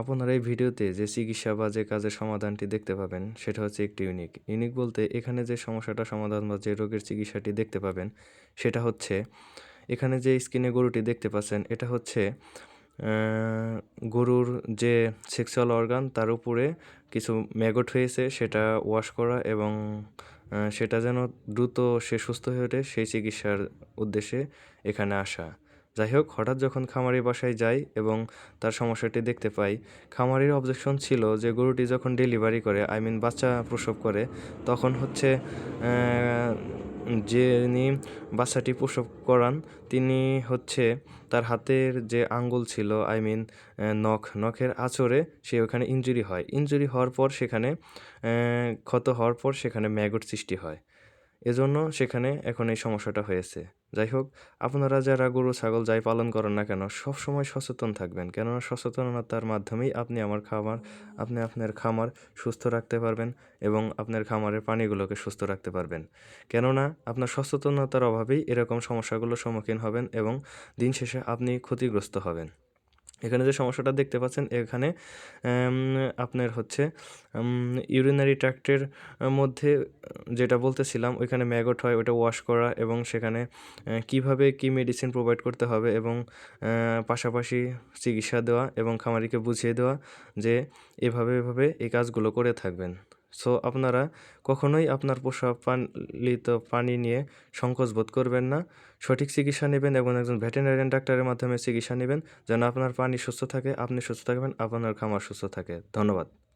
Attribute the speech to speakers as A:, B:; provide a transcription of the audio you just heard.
A: আপনারা এই ভিডিওতে যে চিকিৎসা বা যে কাজের সমাধানটি দেখতে পাবেন, সেটা হচ্ছে একটি ইউনিক ইউনিক বলতে এখানে যে সমস্যাটা সমাধান বা যে রোগের চিকিৎসাটি দেখতে পাবেন, সেটা হচ্ছে এখানে যে স্কিনে গরুটি দেখতে পাচ্ছেন, এটা হচ্ছে গরুর যে সেক্সুয়াল অর্গান তার উপরে কিছু ম্যাগট হয়েছে, সেটা ওয়াশ করা এবং সেটা যেন দ্রুত সে সুস্থ হয়ে ওঠে, সেই চিকিৎসার উদ্দেশ্যে এখানে আসা। যাই হোক, হঠাৎ যখন খামারি বাসায় যাই এবং তার সমস্যাটি দেখতে পাই, খামারির অবজেকশন ছিল যে গরুটি যখন ডেলিভারি করে আই মিন বাচ্চা প্রসব করে, তখন হচ্ছে যিনি বাচ্চাটি প্রসব করান, তিনি হচ্ছে তার হাতের যে আঙ্গুল ছিল আই মিন নখ, নখের আচরে সে ওখানে ইনজুরি হয়। ইনজুরি হওয়ার পর সেখানে ক্ষত হওয়ার পর সেখানে ম্যাগট সৃষ্টি হয়। এজন্য সেখানে এখন এই সমস্যাটা হয়েছে। যাই হোক আপনারা যারা গরু, ছাগল যাই পালন করেন না কেন সব সময় সচেতন থাকবেন। কেননা সচেতনতার মাধ্যমেই আপনি আমার খামার, আপনি আপনার খামার সুস্থ রাখতে পারবেন এবং আপনার খামারের প্রাণীগুলোকে সুস্থ রাখতে পারবেন। কেননা, আপনার সচেতনতার অভাবেই এরকম সমস্যাগুলোর সম্মুখীন হবেন এবং দিন শেষে আপনি ক্ষতিগ্রস্ত হবেন। এখানে যে সমস্যাটা দেখতে পাচ্ছেন, এখানে আপনার হচ্ছে ইউরিনারি ট্র্যাক্টের মধ্যে যেটা বলতেছিলাম, ওইখানে ম্যাগট হয় ওটা ওয়াশ করা এবং সেখানে কীভাবে কি মেডিসিন প্রোভাইড করতে হবে এবং পাশাপাশি চিকিৎসা দেওয়া এবং খামারিকে বুঝিয়ে দেওয়া যে এভাবে এভাবে এই কাজগুলো করে থাকবেন। সো আপনারা কখনোই আপনার পোষা পালিত পানি নিয়ে সংকোচ বোধ করবেন না। সঠিক চিকিৎসা নেবেন এবং একজন ভেটেরিনারিয়ান ডাক্তারের মাধ্যমে চিকিৎসা নেবেন। যেন আপনার পানি সুস্থ থাকে, আপনি সুস্থ থাকবেন, আপনার খামার সুস্থ থাকে। ধন্যবাদ।